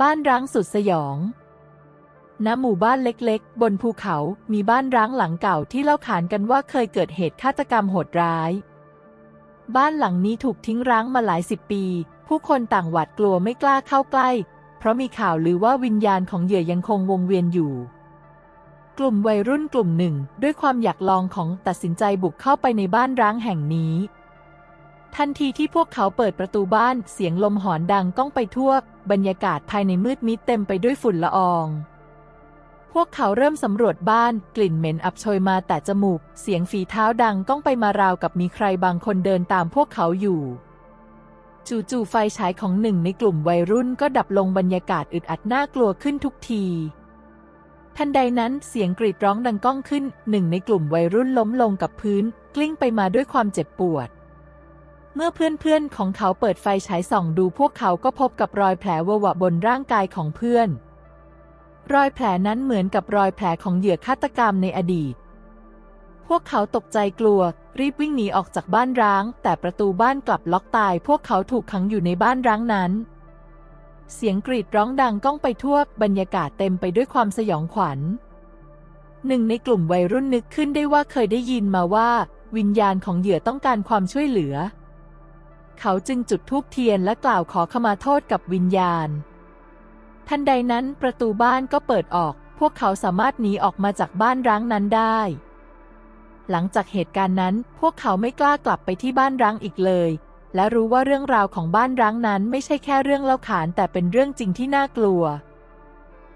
บ้านร้างสุดสยอง ณ หมู่บ้านเล็กๆ บนภูเขา มีบ้านร้างหลังเก่าที่เล่าขานกันว่าเคยเกิดเหตุฆาตกรรมโหดร้าย บ้านหลังนี้ถูกทิ้งร้างมาหลายสิบปี ผู้คนต่างหวาดกลัวไม่กล้าเข้าใกล้ เพราะมีข่าวลือว่าวิญญาณของเหยื่อยังคงวงเวียนอยู่ กลุ่มวัยรุ่นกลุ่มหนึ่ง ด้วยความอยากลองของตัดสินใจบุกเข้าไปในบ้านร้างแห่งนี้ ทันทีที่พวกเขาเปิดประตูบ้านเสียงลมหอนดังก้องไปทั่ว บรรยากาศภายในมืดมิดเต็มไปด้วยฝุ่นละออง พวกเขาเริ่มสำรวจบ้านกลิ่นเหม็นอับโชยมาแต่จมูก เสียงฝีเท้าดังก้องไปมาราวกับมีใครบางคนเดินตามพวกเขาอยู่จู่ๆไฟฉายของหนึ่งในกลุ่มวัยรุ่นก็ดับลงบรรยากาศอึดอัดน่ากลัวขึ้นทุกที ทันใดนั้นเสียงกรีดร้องดังก้องขึ้น หนึ่งในกลุ่มวัยรุ่นล้มลงกับพื้น กลิ้งไปมาด้วยความเจ็บปวด เมื่อเพื่อนๆของเขาเปิดไฟฉายส่องดูพวกเขาก็พบกับรอยแผลเวอะหวะบนร่างกายของเพื่อน รอยแผลนั้นเหมือนกับรอยแผลของเหยื่อฆาตกรรมในอดีต พวกเขาตกใจกลัว รีบวิ่งหนีออกจากบ้านร้าง แต่ประตูบ้านกลับล็อกตาย พวกเขาถูกขังอยู่ในบ้านร้างนั้น เสียงกรีดร้องดังก้องไปทั่ว บรรยากาศเต็มไปด้วยความสยองขวัญหนึ่งในกลุ่มวัยรุ่นนึกขึ้นได้ว่าเคยได้ยินมาว่า วิญญาณของเหยื่อต้องการความช่วยเหลือ เขาจึงจุดธูปเทียนและกล่าวขอขมาโทษกับวิญญาณ ทันใดนั้นประตูบ้านก็เปิดออก พวกเขาสามารถหนีออกมาจากบ้านร้างนั้นได้ หลังจากเหตุการณ์นั้น พวกเขาไม่กล้ากลับไปที่บ้านร้างอีกเลย และรู้ว่าเรื่องราวของบ้านร้างนั้นไม่ใช่แค่เรื่องเล่าขานแต่เป็นเรื่องจริงที่น่ากลัว